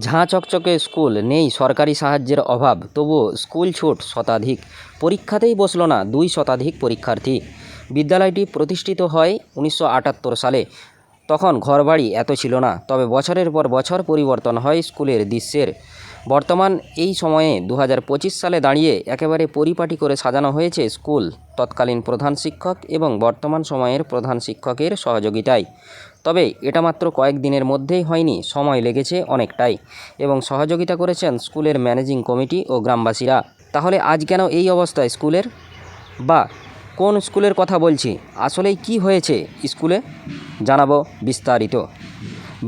ঝাঁ চকচকে স্কুল, নেই সরকারি সাহায্যের অভাব, তবুও স্কুল ছুট শতাধিক। পরীক্ষাতেই বসল না দুই শতাধিক পরীক্ষার্থী। বিদ্যালয়টি প্রতিষ্ঠিত হয় উনিশশো আটাত্তর সালে। তখন ঘরবাড়ি এত ছিল না, তবে বছরের পর বছর পরিবর্তন হয় স্কুলের দৃশ্যের। বর্তমান এই সময়ে দু হাজার পঁচিশ সালে দাঁড়িয়ে একেবারে পরিপাটি করে সাজানো হয়েছে স্কুল, তৎকালীন প্রধান শিক্ষক এবং বর্তমান সময়ের প্রধান শিক্ষকের সহযোগিতায়। তবে এটা মাত্র কয়েকদিনের মধ্যেই হয়নি, সময় লেগেছে অনেকটাই এবং সহযোগিতা করেছেন স্কুলের ম্যানেজিং কমিটি ও গ্রামবাসীরা। তাহলে আজ কেন এই অবস্থায় স্কুলের? বা, কোন স্কুলের কথা বলছি? আসলেই কি হয়েছে স্কুলে? জানাব বিস্তারিত।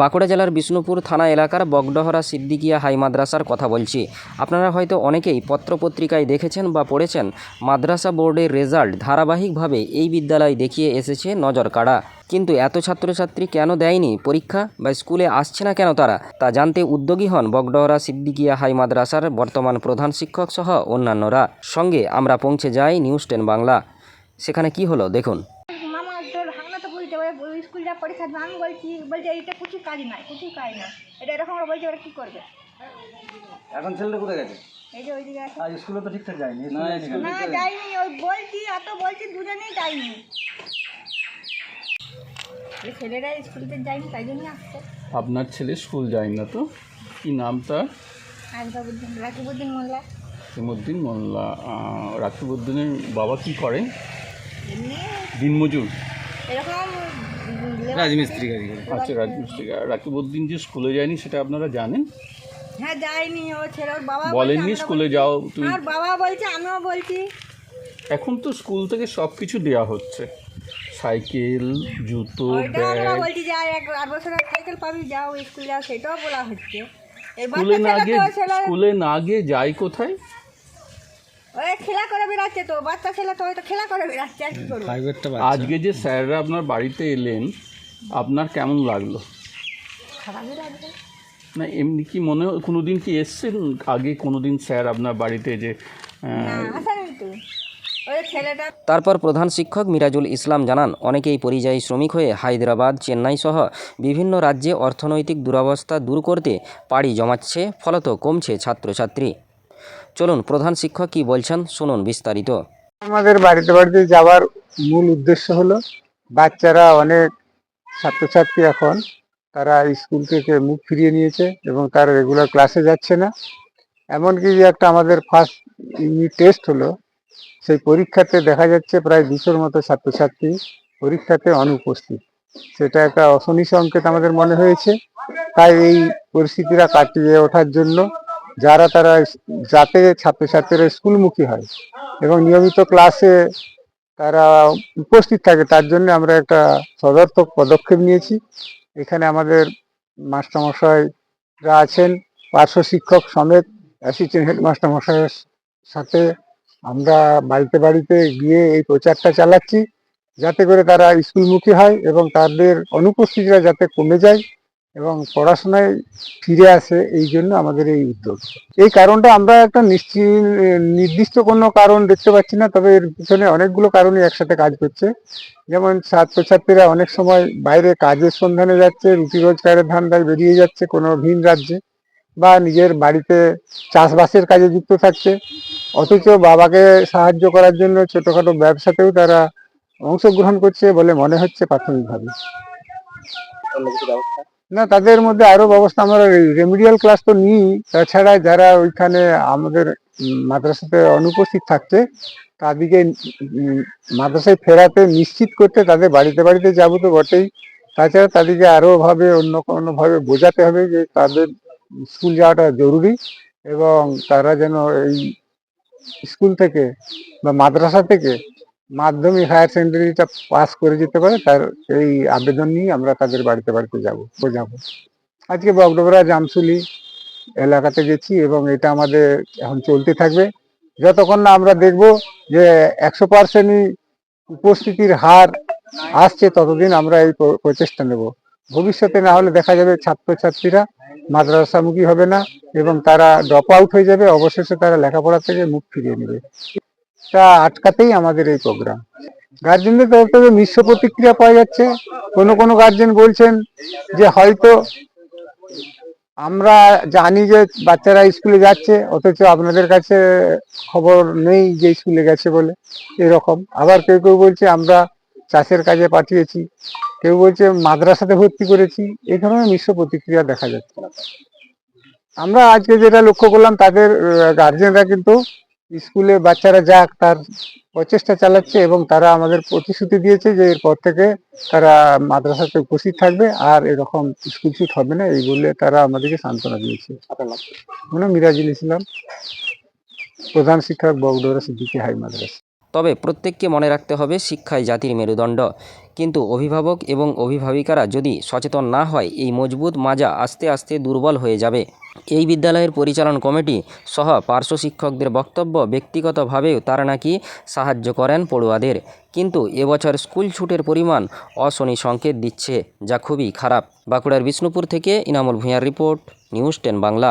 বাঁকুড়া জেলার বিষ্ণুপুর থানা এলাকার বগডহরা সিদ্দিকিয়া হাই মাদ্রাসার কথা বলছি। আপনারা হয়তো অনেকেই পত্রপত্রিকায় দেখেছেন বা পড়েছেন, মাদ্রাসা বোর্ডের রেজাল্ট ধারাবাহিকভাবে এই বিদ্যালয় দেখিয়ে এসেছে নজর কাড়া। কিন্তু এত ছাত্রছাত্রী কেন দেয়নি? পরীক্ষা বা স্কুলে আসছে না কেন তারা? তা জানতে উদ্যোগী হন বগডহরা সিদ্দিকিয়া হাই মাদ্রাসার বর্তমান প্রধান শিক্ষক সহ অন্যান্যরা। সঙ্গে আমরা পৌঁছে যাই নিউজ টেন বাংলা। সেখানে কি হলো? দেখুন মামা তোর ভাঙনা তো বুঝতে পারে স্কুল যা আমি বলছি বলছে এইটা কিছু কাজ নাই কিছু কাজ না এটা এরকম ওরা বলছে ওরা কী করবে? এখন ছেলেটা কোথায় গেছে? এই যে ওইদিকে আছে। আজ স্কুলে তো ঠিকঠাক যায়নি না না যাইনি ওই বলছি অত বলছি দুজনেই যাইনি এই ছেলেরা স্কুলতে যায়নি তাই জন্যই আসছে। আপনার ছেলে স্কুল যায় না তো? কি নাম তার? আসবাবুদ্দিন রাকিবুদ্দিন মোল্লা। হিমুদ্দিন মোল্লা। আহ, রাকিবউদ্দিনের বাবা কি করেন এমনি দিনমজুর। এরকম রাজমিস্ত্রি গাড়ি। আচ্ছা রাজমিস্ত্রি রাকিবউদ্দিন যে স্কুলে যায়নি সেটা আপনারা জানেন? হ্যাঁ যায়নি ও ছেলে। ওর বাবা বলেননি স্কুলে যাও তুমি? আর বাবা বলছে আমিও বলছি। এখন তো স্কুল থেকে সব কিছু দেওয়া হচ্ছে। সাইকেল জুতো ব্যাগ। বলছি যে আর এক আট বছরের সাইকেল পাবি যাও স্কুল যাও সেটাও বলা হচ্ছে। স্কুলে না গিয়ে স্কুলে না গিয়ে যায় কোথায়? খেলা করে বেড়াচ্ছে তো বাচ্চা ছেলে তো হয়তো খেলা করে বেড়াচ্ছে আর কি করব? আজকে যে স্যাররা আপনার বাড়িতে এলেন আপনার কেমন লাগল? খারাপই লাগবে। না এমনি কি মনে হয় কোনোদিন কি এসছেন? আগে কোনোদিন স্যার আপনার বাড়িতে যে তারপর প্রধান শিক্ষক মিরাজুল ইসলাম জানান অনেকেই পরিযায়ী শ্রমিক হয়ে হায়দ্রাবাদ চেন্নাই সহ বিভিন্ন রাজ্যে অর্থনৈতিক দুরবস্থা দূর করতে পাড়ি জমাচ্ছে ফলত কমছে ছাত্রছাত্রী। চলুন, প্রধান শিক্ষক কি বলছেন? শুনুন বিস্তারিত। আমাদের বাড়িতে বাড়িতে যাওয়ার মূল উদ্দেশ্য হলো, বাচ্চারা অনেক ছাত্রছাত্রী এখন, তারা স্কুল থেকে মুখ ফিরিয়ে নিয়েছে এবং তারা রেগুলার ক্লাসে যাচ্ছে না। এমনকি যে একটা আমাদের ফার্স্ট ইউনিট টেস্ট হলো, সেই পরীক্ষাতে দেখা যাচ্ছে প্রায় দুশোর মতো ছাত্রছাত্রী পরীক্ষাতে অনুপস্থিত। সেটা একটা অশনি সংকেত আমাদের মনে হয়েছে। তাই এই পরিস্থিতিটা কাটিয়ে ওঠার জন্য যারা তারা যাতে ছাত্রছাত্রীরা স্কুলমুখী হয় এবং নিয়মিত ক্লাসে তারা উপস্থিত থাকে, তার জন্য আমরা একটা সদর্থক পদক্ষেপ নিয়েছি। এখানে আমাদের মাস্টারমশাইরা আছেন, পার্শ্ব শিক্ষক সমেত অ্যাসিস্ট্যান্ট হেডমাস্টার মশাইয়ের সাথে আমরা বাড়িতে বাড়িতে গিয়ে এই প্রচারটা চালাচ্ছি, যাতে করে তারা স্কুলমুখী হয় এবং তাদের অনুপস্থিতিটা যাতে কমে যায়। এবং পড়াশোনায় ফিরে আসে এই জন্য আমাদের এই উদ্যোগ। এই কারণটা আমরা একটা নিশ্চিত নির্দিষ্ট কোনো কারণ দেখতে পাচ্ছি না, তবে এর পিছনে অনেকগুলো কারণই একসাথে কাজ করছে। যেমন ছাত্রছাত্রীরা অনেক সময় বাইরে কাজের সন্ধানে যাচ্ছে, রুটি রোজগারের ধান্দায় বেরিয়ে যাচ্ছে কোনো ভিন রাজ্যে বা নিজের বাড়িতে চাষবাসের কাজে যুক্ত থাকছে। অথচ বাবাকে সাহায্য করার জন্য ছোটোখাটো ব্যবসাতেও তারা অংশগ্রহণ করছে বলে মনে হচ্ছে প্রাথমিকভাবে। না, তাদের মধ্যে আরও ব্যবস্থা আমরা রেমিডিয়াল ক্লাস তো নিই। তাছাড়া যারা ওইখানে আমাদের মাদ্রাসাতে অনুপস্থিত থাকছে তাদেরকে মাদ্রাসায় ফেরাতে নিশ্চিত করতে তাদের বাড়িতে বাড়িতে যাব তো বটেই। তাছাড়া তাদেরকে আরও ভাবে অন্য কোনো ভাবে বোঝাতে হবে যে তাদের স্কুল যাওয়াটা জরুরি এবং তারা যেন এই স্কুল থেকে বা মাদ্রাসা থেকে মাধ্যমিক হায়ার সেকেন্ডারিটা পাস করে যেতে পারে, তার এই আবেদন নিয়ে আমরা তাদের বাড়িতে বাড়িতে যাব বোঝাবো আজকে বগডোবরা জামসুলি এলাকাতে গেছি এবং এটা আমাদের এখন চলতে থাকবে। যতক্ষণ না আমরা দেখব যে একশো পার্সেন্টই উপস্থিতির হার আসছে, ততদিন আমরা এই প্রচেষ্টা নেব। ভবিষ্যতে না হলে দেখা যাবে ছাত্রছাত্রীরা মাদ্রাসামুখী হবে না এবং তারা ড্রপ আউট হয়ে যাবে, অবশেষে তারা লেখাপড়া থেকে মুখ ফিরিয়ে নেবে। তা আটকাতেই আমাদের এই প্রোগ্রাম গার্জেনদের তরফ থেকে মিশ্র প্রতিক্রিয়া পাওয়া যাচ্ছে। কোনো কোনো গার্জেন বলছেন যে হয়তো আমরা জানি যে বাচ্চারা স্কুলে যাচ্ছে, অথচ আপনাদের কাছে খবর নেই যে স্কুলে গেছে বলে, এরকম। আবার কেউ কেউ বলছে, আমরা চাষের কাজে পাঠিয়েছি। কেউ বলছে, মাদ্রাসাতে ভর্তি করেছি। এই ধরনের মিশ্র প্রতিক্রিয়া দেখা যাচ্ছে। আমরা আজকে যেটা লক্ষ্য করলাম, তাদের গার্জেনরা কিন্তু স্কুলে বাচ্চারা যাক তার প্রচেষ্টা চালাচ্ছে এবং তারা আমাদের প্রতিশ্রুতি দিয়েছে যে এরপর থেকে তারা মাদ্রাসাতে উপস্থিত থাকবে আর এরকম স্কুল ছুট হবে না এই বলে তারা আমাদেরকে সান্ত্বনা দিয়েছে। মনে মিরাজুল ইসলাম প্রধান শিক্ষক বগডোরা সিদ্দিকী হাই মাদ্রাসা। তবে প্রত্যেককে মনে রাখতে হবে শিক্ষাই জাতির মেরুদণ্ড। কিন্তু অভিভাবক এবং অভিভাবিকারা যদি সচেতন না হয়, এই মজবুত মাজা আস্তে আস্তে দুর্বল হয়ে যাবে। এই বিদ্যালয়ের পরিচালন কমিটি সহ পার্শ্ব শিক্ষকদের বক্তব্য ব্যক্তিগতভাবেও তারা নাকি সাহায্য করেন পড়ুয়াদের। কিন্তু এবছর স্কুল ছুটের পরিমাণ অশনি সংকেত দিচ্ছে, যা খুবই খারাপ। বাঁকুড়ার বিষ্ণুপুর থেকে ইনামুল ভূঁইয়ার রিপোর্ট, নিউজ টেন বাংলা।